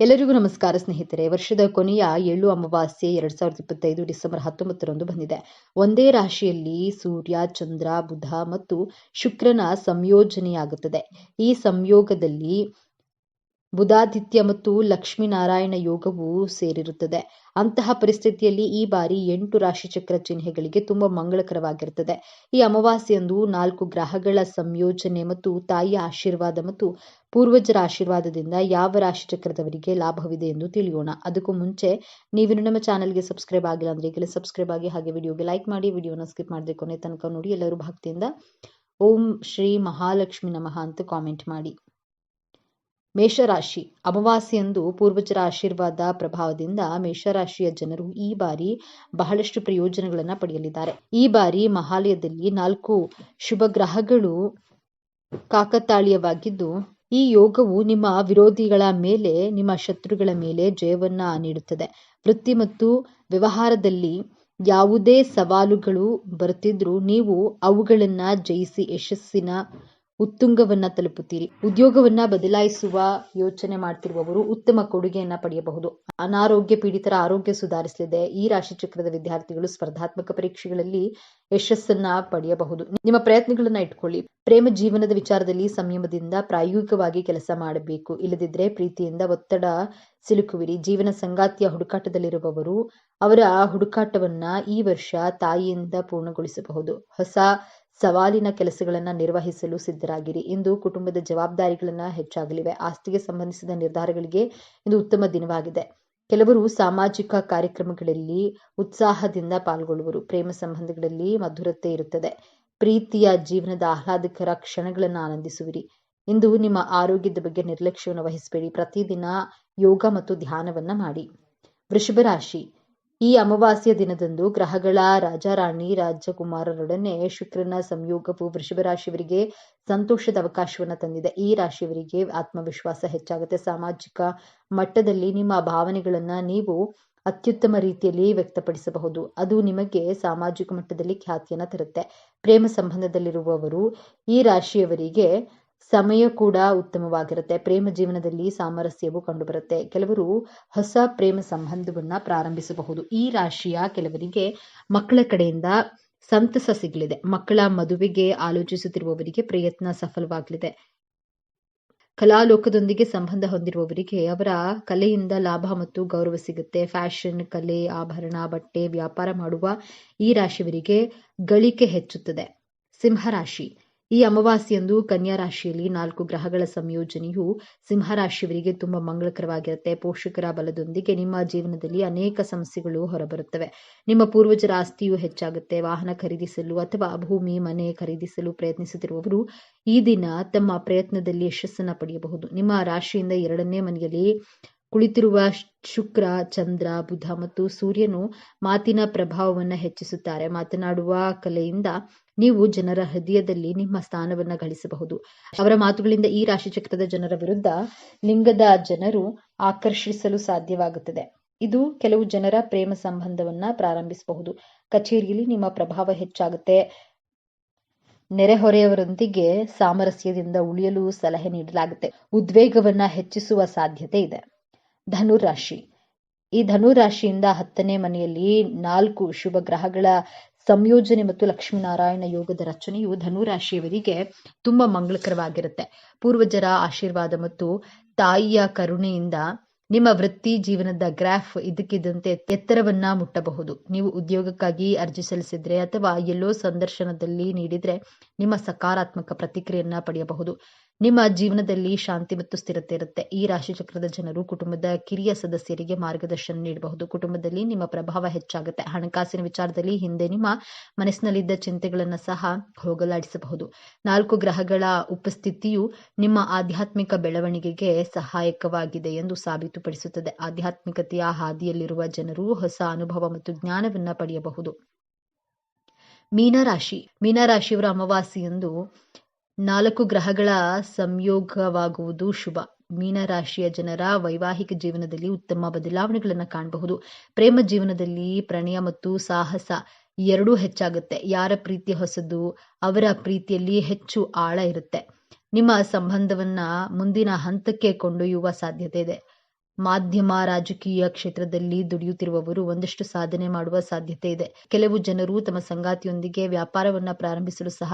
ಎಲ್ಲರಿಗೂ ನಮಸ್ಕಾರ ಸ್ನೇಹಿತರೆ. ವರ್ಷದ ಕೊನೆಯ ಏಳು ಅಮಾವಾಸ್ಯೆ ಎರಡ್ ಸಾವಿರದ ಇಪ್ಪತ್ತೈದು ಡಿಸೆಂಬರ್ ಹತ್ತೊಂಬತ್ತರಂದು ಬಂದಿದೆ. ಒಂದೇ ರಾಶಿಯಲ್ಲಿ ಸೂರ್ಯ, ಚಂದ್ರ, ಬುಧ ಮತ್ತು ಶುಕ್ರನ ಸಂಯೋಜನೆಯಾಗುತ್ತದೆ. ಈ ಸಂಯೋಗದಲ್ಲಿ ಬುಧಾದಿತ್ಯ ಮತ್ತು ಲಕ್ಷ್ಮೀನಾರಾಯಣ ಯೋಗವು ಸೇರಿರುತ್ತದೆ. ಅಂತಹ ಪರಿಸ್ಥಿತಿಯಲ್ಲಿ ಈ ಬಾರಿ ಎಂಟು ರಾಶಿಚಕ್ರ ಚಿಹ್ನೆಗಳಿಗೆ ತುಂಬಾ ಮಂಗಳಕರವಾಗಿರುತ್ತದೆ. ಈ ಅಮಾವಾಸ್ಯೆಯಂದು ನಾಲ್ಕು ಗ್ರಹಗಳ ಸಂಯೋಜನೆ ಮತ್ತು ತಾಯಿಯ ಆಶೀರ್ವಾದ ಮತ್ತು ಪೂರ್ವಜರ ಆಶೀರ್ವಾದದಿಂದ ಯಾವ ರಾಶಿಚಕ್ರದವರಿಗೆ ಲಾಭವಿದೆ ಎಂದು ತಿಳಿಯೋಣ. ಅದಕ್ಕೂ ಮುಂಚೆ ನೀವು ನಮ್ಮ ಚಾನಲ್ಗೆ ಸಬ್ಸ್ಕ್ರೈಬ್ ಆಗಿಲ್ಲ ಅಂದ್ರೆ ಈಗಲೇ ಸಬ್ಸ್ಕ್ರೈಬ್ ಆಗಿ ಹಾಗೆ ವಿಡಿಯೋಗೆ ಲೈಕ್ ಮಾಡಿ, ವಿಡಿಯೋನ ಸ್ಕಿಪ್ ಮಾಡದೆ ಕೊನೆ ತನಕ ನೋಡಿ ಎಲ್ಲರೂ ಭಕ್ತಿಯಿಂದ ಓಂ ಶ್ರೀ ಮಹಾಲಕ್ಷ್ಮಿ ನಮಃ ಅಂತ ಕಾಮೆಂಟ್ ಮಾಡಿ. ಮೇಷರಾಶಿ. ಅಮಾವಾಸ್ಯೆಯಂದು ಪೂರ್ವಜರ ಆಶೀರ್ವಾದ ಪ್ರಭಾವದಿಂದ ಮೇಷರಾಶಿಯ ಜನರು ಈ ಬಾರಿ ಬಹಳಷ್ಟು ಪ್ರಯೋಜನಗಳನ್ನು ಪಡೆಯಲಿದ್ದಾರೆ. ಈ ಬಾರಿ ಮಹಾಲಯದಲ್ಲಿ ನಾಲ್ಕು ಶುಭ ಗ್ರಹಗಳು ಕಾಕತಾಳೀಯವಾಗಿದ್ದು, ಈ ಯೋಗವು ನಿಮ್ಮ ವಿರೋಧಿಗಳ ಮೇಲೆ, ನಿಮ್ಮ ಶತ್ರುಗಳ ಮೇಲೆ ಜಯವನ್ನ ನೀಡುತ್ತದೆ. ವೃತ್ತಿ ಮತ್ತು ವ್ಯವಹಾರದಲ್ಲಿ ಯಾವುದೇ ಸವಾಲುಗಳು ಬರುತ್ತಿದ್ರೂ ನೀವು ಅವುಗಳನ್ನ ಜಯಿಸಿ ಯಶಸ್ಸಿನ ಉತ್ತುಂಗವನ್ನ ತಲುಪುತ್ತೀರಿ. ಉದ್ಯೋಗವನ್ನ ಬದಲಾಯಿಸುವ ಯೋಚನೆ ಮಾಡ್ತಿರುವವರು ಉತ್ತಮ ಕೊಡುಗೆಯನ್ನ ಪಡೆಯಬಹುದು. ಅನಾರೋಗ್ಯ ಪೀಡಿತರ ಆರೋಗ್ಯ ಸುಧಾರಿಸಲಿದೆ. ಈ ರಾಶಿ ಚಕ್ರದ ವಿದ್ಯಾರ್ಥಿಗಳು ಸ್ಪರ್ಧಾತ್ಮಕ ಪರೀಕ್ಷೆಗಳಲ್ಲಿ ಯಶಸ್ಸನ್ನ ಪಡೆಯಬಹುದು. ನಿಮ್ಮ ಪ್ರಯತ್ನಗಳನ್ನ ಇಟ್ಕೊಳ್ಳಿ. ಪ್ರೇಮ ಜೀವನದ ವಿಚಾರದಲ್ಲಿ ಸಂಯಮದಿಂದ ಪ್ರಾಯೋಗಿಕವಾಗಿ ಕೆಲಸ ಮಾಡಬೇಕು. ಇಲ್ಲದಿದ್ರೆ ಪ್ರೀತಿಯಿಂದ ಒತ್ತಡ ಸಿಲುಕುವಿರಿ. ಜೀವನ ಸಂಗಾತಿಯ ಹುಡುಕಾಟದಲ್ಲಿರುವವರು ಅವರ ಹುಡುಕಾಟವನ್ನ ಈ ವರ್ಷ ತಾಯಿಯಿಂದ ಪೂರ್ಣಗೊಳಿಸಬಹುದು. ಹೊಸ ಸವಾಲಿನ ಕೆಲಸಗಳನ್ನು ನಿರ್ವಹಿಸಲು ಸಿದ್ಧರಾಗಿರಿ. ಇಂದು ಕುಟುಂಬದ ಜವಾಬ್ದಾರಿಗಳನ್ನ ಹೆಚ್ಚಾಗಲಿವೆ. ಆಸ್ತಿಗೆ ಸಂಬಂಧಿಸಿದ ನಿರ್ಧಾರಗಳಿಗೆ ಇಂದು ಉತ್ತಮ ದಿನವಾಗಿದೆ. ಕೆಲವರು ಸಾಮಾಜಿಕ ಕಾರ್ಯಕ್ರಮಗಳಲ್ಲಿ ಉತ್ಸಾಹದಿಂದ ಪಾಲ್ಗೊಳ್ಳುವರು. ಪ್ರೇಮ ಸಂಬಂಧಗಳಲ್ಲಿ ಮಧುರತೆ ಇರುತ್ತದೆ. ಪ್ರೀತಿಯ ಜೀವನದ ಆಹ್ಲಾದಕರ ಕ್ಷಣಗಳನ್ನು ಆನಂದಿಸುವಿರಿ. ಇಂದು ನಿಮ್ಮ ಆರೋಗ್ಯದ ಬಗ್ಗೆ ನಿರ್ಲಕ್ಷ್ಯವನ್ನು ವಹಿಸಬೇಡಿ. ಪ್ರತಿದಿನ ಯೋಗ ಮತ್ತು ಧ್ಯಾನವನ್ನ ಮಾಡಿ. ವೃಷಭ ರಾಶಿ. ಈ ಅಮಾವಾಸ್ಯ ದಿನದಂದು ಗ್ರಹಗಳ ರಾಜಾರಾಣಿ ರಾಜಕುಮಾರರೊಡನೆ ಶುಕ್ರನ ಸಂಯೋಗವು ವೃಷಭ ರಾಶಿಯವರಿಗೆ ಸಂತೋಷದ ಅವಕಾಶವನ್ನ ತಂದಿದೆ. ಈ ರಾಶಿಯವರಿಗೆ ಆತ್ಮವಿಶ್ವಾಸ ಹೆಚ್ಚಾಗುತ್ತೆ. ಸಾಮಾಜಿಕ ಮಟ್ಟದಲ್ಲಿ ನಿಮ್ಮ ಭಾವನೆಗಳನ್ನ ನೀವು ಅತ್ಯುತ್ತಮ ರೀತಿಯಲ್ಲಿ ವ್ಯಕ್ತಪಡಿಸಬಹುದು. ಅದು ನಿಮಗೆ ಸಾಮಾಜಿಕ ಮಟ್ಟದಲ್ಲಿ ಖ್ಯಾತಿಯನ್ನ ತರುತ್ತೆ. ಪ್ರೇಮ ಸಂಬಂಧದಲ್ಲಿರುವವರು ಈ ರಾಶಿಯವರಿಗೆ ಸಮಯ ಕೂಡ ಉತ್ತಮವಾಗಿರುತ್ತೆ. ಪ್ರೇಮ ಜೀವನದಲ್ಲಿ ಸಾಮರಸ್ಯವು ಕಂಡುಬರುತ್ತೆ. ಕೆಲವರು ಹೊಸ ಪ್ರೇಮ ಸಂಬಂಧವನ್ನ ಪ್ರಾರಂಭಿಸಬಹುದು. ಈ ರಾಶಿಯ ಕೆಲವರಿಗೆ ಮಕ್ಕಳ ಕಡೆಯಿಂದ ಸಂತಸ ಸಿಗಲಿದೆ. ಮಕ್ಕಳ ಮದುವೆಗೆ ಆಲೋಚಿಸುತ್ತಿರುವವರಿಗೆ ಪ್ರಯತ್ನ ಸಫಲವಾಗಲಿದೆ. ಕಲಾಲೋಕದೊಂದಿಗೆ ಸಂಬಂಧ ಹೊಂದಿರುವವರಿಗೆ ಅವರ ಕಲೆಯಿಂದ ಲಾಭ ಮತ್ತು ಗೌರವ ಸಿಗುತ್ತೆ. ಫ್ಯಾಷನ್, ಕಲೆ, ಆಭರಣ, ಬಟ್ಟೆ, ವ್ಯಾಪಾರ ಮಾಡುವ ಈ ರಾಶಿಯವರಿಗೆ ಗಳಿಕೆ ಹೆಚ್ಚುತ್ತದೆ. ಸಿಂಹರಾಶಿ. ಈ ಅಮಾವಾಸ್ಯೆಯಂದು ಕನ್ಯಾ ರಾಶಿಯಲ್ಲಿ ನಾಲ್ಕು ಗ್ರಹಗಳ ಸಂಯೋಜನೆಯು ಸಿಂಹರಾಶಿಯವರಿಗೆ ತುಂಬಾ ಮಂಗಳಕರವಾಗಿರುತ್ತೆ. ಪೋಷಕರ ಬಲದೊಂದಿಗೆ ನಿಮ್ಮ ಜೀವನದಲ್ಲಿ ಅನೇಕ ಸಮಸ್ಯೆಗಳು ಹೊರಬರುತ್ತವೆ. ನಿಮ್ಮ ಪೂರ್ವಜರ ಆಸ್ತಿಯು ಹೆಚ್ಚಾಗುತ್ತೆ. ವಾಹನ ಖರೀದಿಸಲು ಅಥವಾ ಭೂಮಿ, ಮನೆ ಖರೀದಿಸಲು ಪ್ರಯತ್ನಿಸುತ್ತಿರುವವರು ಈ ದಿನ ತಮ್ಮ ಪ್ರಯತ್ನದಲ್ಲಿ ಯಶಸ್ಸನ್ನು ಪಡೆಯಬಹುದು. ನಿಮ್ಮ ರಾಶಿಯಿಂದ ಎರಡನೇ ಮನೆಯಲ್ಲಿ ಕುಳಿತಿರುವ ಶುಕ್ರ, ಚಂದ್ರ, ಬುಧ ಮತ್ತು ಸೂರ್ಯನು ಮಾತಿನ ಪ್ರಭಾವವನ್ನು ಹೆಚ್ಚಿಸುತ್ತಾರೆ. ಮಾತನಾಡುವ ಕಲೆಯಿಂದ ನೀವು ಜನರ ಹೃದಯದಲ್ಲಿ ನಿಮ್ಮ ಸ್ಥಾನವನ್ನ ಗಳಿಸಬಹುದು. ಅವರ ಮಾತುಗಳಿಂದ ಈ ರಾಶಿಚಕ್ರದ ಜನರ ವಿರುದ್ಧ ಲಿಂಗದ ಜನರು ಆಕರ್ಷಿಸಲು ಸಾಧ್ಯವಾಗುತ್ತದೆ. ಇದು ಕೆಲವು ಜನರ ಪ್ರೇಮ ಸಂಬಂಧವನ್ನ ಪ್ರಾರಂಭಿಸಬಹುದು. ಕಚೇರಿಯಲ್ಲಿ ನಿಮ್ಮ ಪ್ರಭಾವ ಹೆಚ್ಚಾಗುತ್ತೆ. ನೆರೆಹೊರೆಯವರೊಂದಿಗೆ ಸಾಮರಸ್ಯದಿಂದ ಉಳಿಯಲು ಸಲಹೆ ನೀಡಲಾಗುತ್ತೆ. ಉದ್ವೇಗವನ್ನ ಹೆಚ್ಚಿಸುವ ಸಾಧ್ಯತೆ ಇದೆ. ಧನುರಾಶಿ. ಈ ಧನುರಾಶಿಯಿಂದ ಹತ್ತನೇ ಮನೆಯಲ್ಲಿ ನಾಲ್ಕು ಶುಭ ಗ್ರಹಗಳ ಸಂಯೋಜನೆ ಮತ್ತು ಲಕ್ಷ್ಮೀನಾರಾಯಣ ಯೋಗದ ರಚನೆಯು ಧನುರಾಶಿಯವರಿಗೆ ತುಂಬಾ ಮಂಗಳಕರವಾಗಿರುತ್ತೆ. ಪೂರ್ವಜರ ಆಶೀರ್ವಾದ ಮತ್ತು ತಾಯಿಯ ಕರುಣೆಯಿಂದ ನಿಮ್ಮ ವೃತ್ತಿ ಜೀವನದ ಗ್ರಾಫ್ ಇದಕ್ಕಿದ್ದಂತೆ ಎತ್ತರವನ್ನ ಮುಟ್ಟಬಹುದು. ನೀವು ಉದ್ಯೋಗಕ್ಕಾಗಿ ಅರ್ಜಿ ಸಲ್ಲಿಸಿದ್ರೆ ಅಥವಾ ಎಲ್ಲೋ ಸಂದರ್ಶನದಲ್ಲಿ ನೀಡಿದ್ರೆ ನಿಮ್ಮ ಸಕಾರಾತ್ಮಕ ಪ್ರತಿಕ್ರಿಯೆಯನ್ನ ಪಡೆಯಬಹುದು. ನಿಮ್ಮ ಜೀವನದಲ್ಲಿ ಶಾಂತಿ ಮತ್ತು ಸ್ಥಿರತೆ ಇರುತ್ತೆ. ಈ ರಾಶಿ ಚಕ್ರದ ಜನರು ಕುಟುಂಬದ ಕಿರಿಯ ಸದಸ್ಯರಿಗೆ ಮಾರ್ಗದರ್ಶನ ನೀಡಬಹುದು. ಕುಟುಂಬದಲ್ಲಿ ನಿಮ್ಮ ಪ್ರಭಾವ ಹೆಚ್ಚಾಗುತ್ತೆ. ಹಣಕಾಸಿನ ವಿಚಾರದಲ್ಲಿ ಹಿಂದೆ ನಿಮ್ಮ ಮನಸ್ಸಿನಲ್ಲಿದ್ದ ಚಿಂತೆಗಳನ್ನು ಸಹ ಹೋಗಲಾಡಿಸಬಹುದು. ನಾಲ್ಕು ಗ್ರಹಗಳ ಉಪಸ್ಥಿತಿಯು ನಿಮ್ಮ ಆಧ್ಯಾತ್ಮಿಕ ಬೆಳವಣಿಗೆಗೆ ಸಹಾಯಕವಾಗಿದೆ ಎಂದು ಸಾಬೀತುಪಡಿಸುತ್ತದೆ. ಆಧ್ಯಾತ್ಮಿಕತೆಯ ಹಾದಿಯಲ್ಲಿರುವ ಜನರು ಹೊಸ ಅನುಭವ ಮತ್ತು ಜ್ಞಾನವನ್ನ ಪಡೆಯಬಹುದು. ಮೀನರಾಶಿ. ಮೀನರಾಶಿಯವರ ಅಮಾವಾಸ್ಯೆಯಂದು ನಾಲ್ಕು ಗ್ರಹಗಳ ಸಂಯೋಗವಾಗುವುದು ಶುಭ. ಮೀನರಾಶಿಯ ಜನರ ವೈವಾಹಿಕ ಜೀವನದಲ್ಲಿ ಉತ್ತಮ ಬದಲಾವಣೆಗಳನ್ನು ಕಾಣಬಹುದು. ಪ್ರೇಮ ಜೀವನದಲ್ಲಿ ಪ್ರಣಯ ಮತ್ತು ಸಾಹಸ ಎರಡೂ ಹೆಚ್ಚಾಗುತ್ತೆ. ಯಾರ ಪ್ರೀತಿ ಹೊಸದು, ಅವರ ಪ್ರೀತಿಯಲ್ಲಿ ಹೆಚ್ಚು ಆಳ ಇರುತ್ತೆ. ನಿಮ್ಮ ಸಂಬಂಧವನ್ನ ಮುಂದಿನ ಹಂತಕ್ಕೆ ಕೊಂಡೊಯ್ಯುವ ಸಾಧ್ಯತೆ ಇದೆ. ಮಾಧ್ಯಮ, ರಾಜಕೀಯ ಕ್ಷೇತ್ರದಲ್ಲಿ ದುಡಿಯುತ್ತಿರುವವರು ಒಂದಷ್ಟು ಸಾಧನೆ ಮಾಡುವ ಸಾಧ್ಯತೆ ಇದೆ. ಕೆಲವು ಜನರು ತಮ್ಮ ಸಂಗಾತಿಯೊಂದಿಗೆ ವ್ಯಾಪಾರವನ್ನ ಪ್ರಾರಂಭಿಸಲು ಸಹ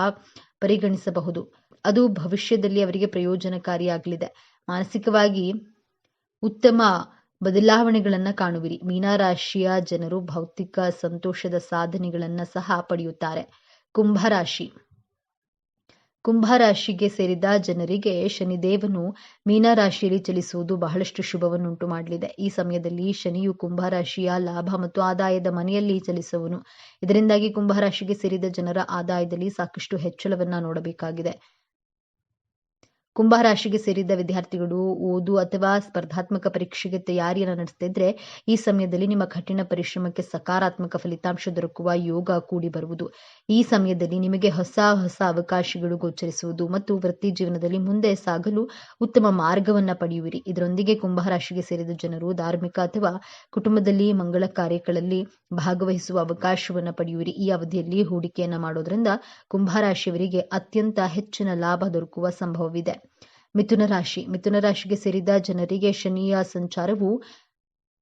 ಪರಿಗಣಿಸಬಹುದು. ಅದು ಭವಿಷ್ಯದಲ್ಲಿ ಅವರಿಗೆ ಪ್ರಯೋಜನಕಾರಿಯಾಗಲಿದೆ ಮಾನಸಿಕವಾಗಿ ಉತ್ತಮ ಬದಲಾವಣೆಗಳನ್ನ ಕಾಣುವಿರಿ. ಮೀನರಾಶಿಯ ಜನರು ಭೌತಿಕ ಸಂತೋಷದ ಸಾಧನೆಗಳನ್ನ ಸಹ ಪಡೆಯುತ್ತಾರೆ. ಕುಂಭರಾಶಿ ಕುಂಭರಾಶಿಗೆ ಸೇರಿದ ಜನರಿಗೆ ಶನಿದೇವನು ಮೀನರಾಶಿಯಲ್ಲಿ ಚಲಿಸುವುದು ಬಹಳಷ್ಟು ಶುಭವನ್ನುಂಟು ಮಾಡಲಿದೆ. ಈ ಸಮಯದಲ್ಲಿ ಶನಿಯು ಕುಂಭರಾಶಿಯ ಲಾಭ ಮತ್ತು ಆದಾಯದ ಮನೆಯಲ್ಲಿ ಚಲಿಸುವನು. ಇದರಿಂದಾಗಿ ಕುಂಭರಾಶಿಗೆ ಸೇರಿದ ಜನರ ಆದಾಯದಲ್ಲಿ ಸಾಕಷ್ಟು ಹೆಚ್ಚಳವನ್ನ ನೋಡಬೇಕಾಗಿದೆ. ಕುಂಭರಾಶಿಗೆ ಸೇರಿದ ವಿದ್ಯಾರ್ಥಿಗಳು ಓದು ಅಥವಾ ಸ್ಪರ್ಧಾತ್ಮಕ ಪರೀಕ್ಷೆಗೆ ತಯಾರಿಯನ್ನು ನಡೆಸ್ತಿದ್ರೆ ಈ ಸಮಯದಲ್ಲಿ ನಿಮ್ಮ ಕಠಿಣ ಪರಿಶ್ರಮಕ್ಕೆ ಸಕಾರಾತ್ಮಕ ಫಲಿತಾಂಶ ದೊರಕುವ ಯೋಗ ಕೂಡಿ ಬರುವುದು. ಈ ಸಮಯದಲ್ಲಿ ನಿಮಗೆ ಹೊಸ ಹೊಸ ಅವಕಾಶಗಳು ಗೋಚರಿಸುವುದು ಮತ್ತು ವೃತ್ತಿ ಜೀವನದಲ್ಲಿ ಮುಂದೆ ಸಾಗಲು ಉತ್ತಮ ಮಾರ್ಗವನ್ನ ಪಡೆಯುವಿರಿ. ಇದರೊಂದಿಗೆ ಕುಂಭರಾಶಿಗೆ ಸೇರಿದ ಜನರು ಧಾರ್ಮಿಕ ಅಥವಾ ಕುಟುಂಬದಲ್ಲಿ ಮಂಗಳ ಕಾರ್ಯಗಳಲ್ಲಿ ಭಾಗವಹಿಸುವ ಅವಕಾಶವನ್ನ ಪಡೆಯುವಿರಿ. ಈ ಅವಧಿಯಲ್ಲಿ ಹೂಡಿಕೆಯನ್ನ ಮಾಡೋದ್ರಿಂದ ಕುಂಭರಾಶಿಯವರಿಗೆ ಅತ್ಯಂತ ಹೆಚ್ಚಿನ ಲಾಭ ದೊರಕುವ ಸಂಭವವಿದೆ. ಮಿಥುನ ರಾಶಿ. ಮಿಥುನ ರಾಶಿಗೆ ಸೇರಿದ ಜನರಿಗೆ ಶನಿಯ ಸಂಚಾರವು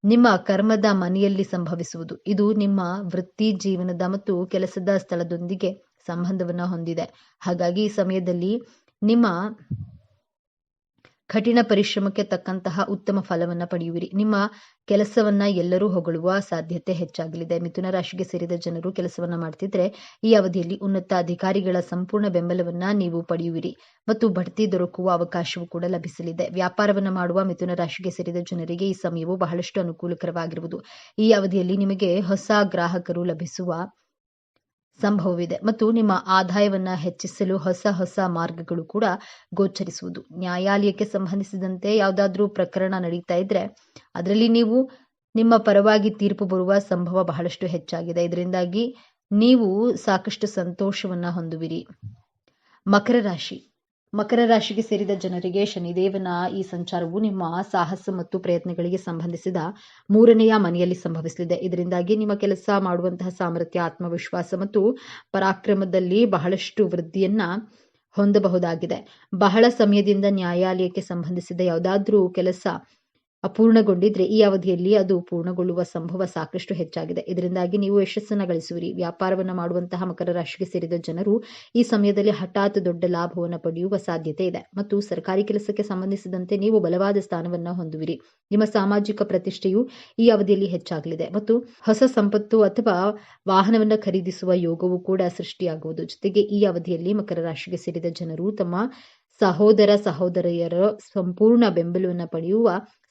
ನಿಮ್ಮ ಕರ್ಮದ ಮನೆಯಲ್ಲಿ ಸಂಭವಿಸುವುದು. ಇದು ನಿಮ್ಮ ವೃತ್ತಿ ಜೀವನದ ಮತ್ತು ಕೆಲಸದ ಸ್ಥಳದೊಂದಿಗೆ ಸಂಬಂಧವನ್ನ ಹೊಂದಿದೆ. ಹಾಗಾಗಿ ಈ ಸಮಯದಲ್ಲಿ ನಿಮ್ಮ ಕಠಿಣ ಪರಿಶ್ರಮಕ್ಕೆ ತಕ್ಕಂತಹ ಉತ್ತಮ ಫಲವನ್ನ ಪಡೆಯುವಿರಿ. ನಿಮ್ಮ ಕೆಲಸವನ್ನ ಎಲ್ಲರೂ ಹೊಗಳುವ ಸಾಧ್ಯತೆ ಹೆಚ್ಚಾಗಲಿದೆ. ಮಿಥುನ ರಾಶಿಗೆ ಸೇರಿದ ಜನರು ಕೆಲಸವನ್ನ ಮಾಡ್ತಿದ್ರೆ ಈ ಅವಧಿಯಲ್ಲಿ ಉನ್ನತ ಅಧಿಕಾರಿಗಳ ಸಂಪೂರ್ಣ ಬೆಂಬಲವನ್ನ ನೀವು ಪಡೆಯುವಿರಿ ಮತ್ತು ಬಡ್ತಿ ದೊರಕುವ ಅವಕಾಶವೂ ಕೂಡ ಲಭಿಸಲಿದೆ. ವ್ಯಾಪಾರವನ್ನ ಮಾಡುವ ಮಿಥುನ ರಾಶಿಗೆ ಸೇರಿದ ಜನರಿಗೆ ಈ ಸಮಯವು ಬಹಳಷ್ಟು ಅನುಕೂಲಕರವಾಗಿರುವುದು. ಈ ಅವಧಿಯಲ್ಲಿ ನಿಮಗೆ ಹೊಸ ಗ್ರಾಹಕರು ಲಭಿಸುವ ಸಂಭವವಿದೆ. ಮತ್ತು ನಿಮ್ಮ ಆದಾಯವನ್ನ ಹೆಚ್ಚಿಸಲು ಹೊಸ ಹೊಸ ಮಾರ್ಗಗಳು ಕೂಡ ಗೋಚರಿಸುವುದು. ನ್ಯಾಯಾಲಯಕ್ಕೆ ಸಂಬಂಧಿಸಿದಂತೆ ಯಾವುದಾದ್ರೂ ಪ್ರಕರಣ ನಡೀತಾ ಇದ್ರೆ ಅದರಲ್ಲಿ ನೀವು ನಿಮ್ಮ ಪರವಾಗಿ ತೀರ್ಪು ಬರುವ ಸಂಭವ ಬಹಳಷ್ಟು ಹೆಚ್ಚಾಗಿದೆ. ಇದರಿಂದಾಗಿ ನೀವು ಸಾಕಷ್ಟು ಸಂತೋಷವನ್ನ ಹೊಂದುವಿರಿ. ಮಕರ ರಾಶಿ. ಮಕರ ರಾಶಿಗೆ ಸೇರಿದ ಜನರಿಗೆ ಶನಿದೇವನ ಈ ಸಂಚಾರವು ನಿಮ್ಮ ಸಾಹಸ ಮತ್ತು ಪ್ರಯತ್ನಗಳಿಗೆ ಸಂಬಂಧಿಸಿದ ಮೂರನೆಯ ಮನೆಯಲ್ಲಿ ಸಂಭವಿಸಲಿದೆ. ಇದರಿಂದಾಗಿ ನಿಮ್ಮ ಕೆಲಸ ಮಾಡುವಂತಹ ಸಾಮರ್ಥ್ಯ, ಆತ್ಮವಿಶ್ವಾಸ ಮತ್ತು ಪರಾಕ್ರಮದಲ್ಲಿ ಬಹಳಷ್ಟು ವೃದ್ಧಿಯನ್ನ ಹೊಂದಬಹುದಾಗಿದೆ. ಬಹಳ ಸಮಯದಿಂದ ನ್ಯಾಯಾಲಯಕ್ಕೆ ಸಂಬಂಧಿಸಿದ ಯಾವುದಾದ್ರೂ ಕೆಲಸ ಅಪೂರ್ಣಗೊಂಡಿದ್ರೆ ಈ ಅವಧಿಯಲ್ಲಿ ಅದು ಪೂರ್ಣಗೊಳ್ಳುವ ಸಂಭವ ಸಾಕಷ್ಟು ಹೆಚ್ಚಾಗಿದೆ. ಇದರಿಂದಾಗಿ ನೀವು ಯಶಸ್ಸನ್ನು ಗಳಿಸುವಿರಿ. ವ್ಯಾಪಾರವನ್ನ ಮಾಡುವಂತಹ ಮಕರ ರಾಶಿಗೆ ಸೇರಿದ ಜನರು ಈ ಸಮಯದಲ್ಲಿ ಹಠಾತ್ ದೊಡ್ಡ ಲಾಭವನ್ನು ಪಡೆಯುವ ಸಾಧ್ಯತೆ ಇದೆ. ಮತ್ತು ಸರ್ಕಾರಿ ಕೆಲಸಕ್ಕೆ ಸಂಬಂಧಿಸಿದಂತೆ ನೀವು ಬಲವಾದ ಸ್ಥಾನವನ್ನ ಹೊಂದುವಿರಿ. ನಿಮ್ಮ ಸಾಮಾಜಿಕ ಪ್ರತಿಷ್ಠೆಯು ಈ ಅವಧಿಯಲ್ಲಿ ಹೆಚ್ಚಾಗಲಿದೆ. ಮತ್ತು ಹೊಸ ಸಂಪತ್ತು ಅಥವಾ ವಾಹನವನ್ನ ಖರೀದಿಸುವ ಯೋಗವು ಕೂಡ ಸೃಷ್ಟಿಯಾಗುವುದು. ಜೊತೆಗೆ ಈ ಅವಧಿಯಲ್ಲಿ ಮಕರ ರಾಶಿಗೆ ಸೇರಿದ ಜನರು ತಮ್ಮ ಸಹೋದರ ಸಹೋದರಿಯರ ಸಂಪೂರ್ಣ ಬೆಂಬಲವನ್ನು ಪಡೆಯುವ